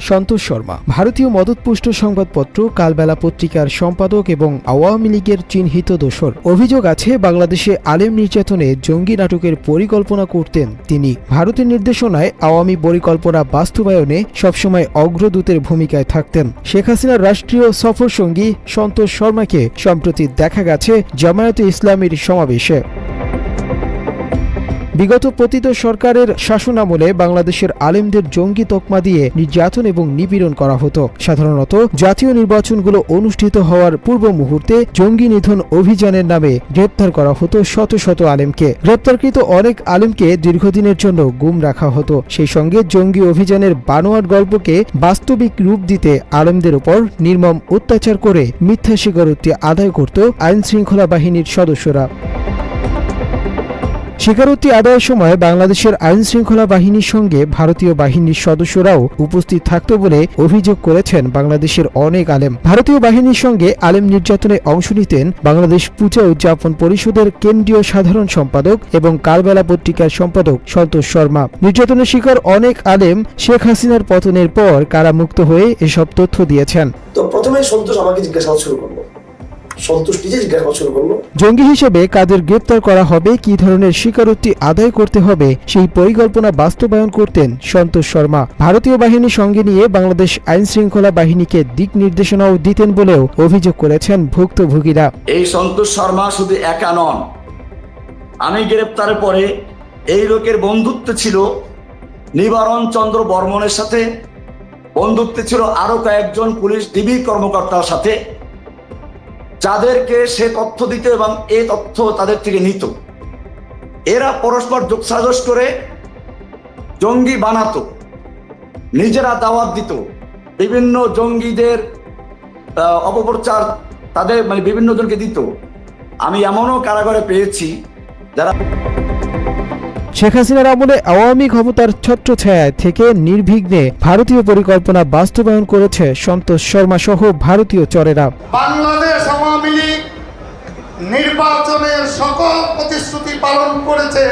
সন্তোষ শর্মা, ভারতীয় মদতপুষ্ট সংবাদপত্র, কালবেলা পত্রিকার সম্পাদক এবং আওয়ামী লীগের চিহ্নিত দোষর অভিযোগ আছে, বাংলাদেশে আলেম নির্যাতনে জঙ্গি নাটকের পরিকল্পনা করতেন তিনি। ভারতের নির্দেশনায় আওয়ামী পরিকল্পনা বাস্তবায়নে সবসময় অগ্রদূতের ভূমিকায় থাকতেন। শেখ হাসিনার রাষ্ট্রীয় সফর সঙ্গী সন্তোষ শর্মাকে সম্প্রতি দেখা গেছে জামায়াতে ইসলামীর সমাবেশে। বিগত পতিত সরকারের শাসনামলে বাংলাদেশের আলেমদের জঙ্গি তকমা দিয়ে নির্যাতন এবং নিপীড়ন করা হতো। সাধারণত জাতীয় নির্বাচনগুলো অনুষ্ঠিত হওয়ার পূর্ব মুহূর্তে জঙ্গি নিধন অভিযানের নামে গ্রেপ্তার করা হতো শত শত আলেমকে। গ্রেপ্তারকৃত অনেক আলেমকে দীর্ঘদিনের জন্য গুম রাখা হতো। সেই সঙ্গে জঙ্গি অভিযানের বানোয়ার গল্পকে বাস্তবিক রূপ দিতে আলেমদের উপর নির্মম অত্যাচার করে মিথ্যা স্বীকারোক্তি আদায় করত আইন শৃঙ্খলা বাহিনীর সদস্যরা। স্বীকারোক্তি আদায়ের সময় বাংলাদেশের আইন শৃঙ্খলা বাহিনীর সঙ্গে ভারতীয় বাহিনীর সদস্যরাও উপস্থিত থাকত বলে অভিযোগ করেছেন বাংলাদেশের অনেক আলেম। ভারতীয় বাহিনীর সঙ্গে আলেম নির্যাতনে অংশ নিতেন বাংলাদেশ পূজা উদযাপন পরিষদের কেন্দ্রীয় সাধারণ সম্পাদক এবং কালবেলা পত্রিকার সম্পাদক সন্তোষ শর্মা। নির্যাতনের শিকার অনেক আলেম শেখ হাসিনার পতনের পর কারামুক্ত হয়ে এসব তথ্য দিয়েছেন। তো প্রথমে সন্তোষ আমাকে জিজ্ঞাসা শুরু করল। সন্তোষ নিজে জিজ্ঞাসা শুরু করল জঙ্গি হিসেবে কাদের গ্রেপ্তার করা হবে কি ধরনের স্বীকারোক্তি আদায় করতে হবে সেই পরিকল্পনা বাস্তবায়ন করতেন সন্তোষ শর্মা। ভারতীয় বাহিনী সঙ্গে নিয়ে বাংলাদেশ আইন শৃঙ্খলা বাহিনীকে দিক নির্দেশনাও দিতেন বলেও অভিযোগ করেছেন ভুক্তভোগীরা। এই সন্তোষ শর্মা শুধু একা নন। আমি গ্রেপ্তারের পরে এই লোকের বন্ধুত্ব ছিল নিবারণ চন্দ্র বর্মনের সাথে। বন্ধুত্ব ছিল আরও কয়েকজন পুলিশ ডিবি কর্মকর্তার সাথে। যাদেরকে সে তথ্য দিত এবং এ তথ্য তাদের থেকে নিত। এরা পরস্পর যোগসাজস করে জঙ্গি বানাতো, নিজেরা দাওয়াত দিত। বিভিন্ন জঙ্গিদের অপপ্রচার তাদের মানে বিভিন্ন জনকে দিত। আমি এমনও কারাগারে পেয়েছি যারা শেখ হাসিনার আমলে আওয়ামী ক্ষমতার ছত্রছায়ায় থেকে নির্বিঘ্নে ভারতীয় পরিকল্পনা বাস্তবায়ন করেছে সন্তোষ শর্মা সহ ভারতীয় চরেরা। বাংলাদেশ আওয়ামী লীগ নির্বাচনের সকল প্রতিশ্রুতি পালন করেছে।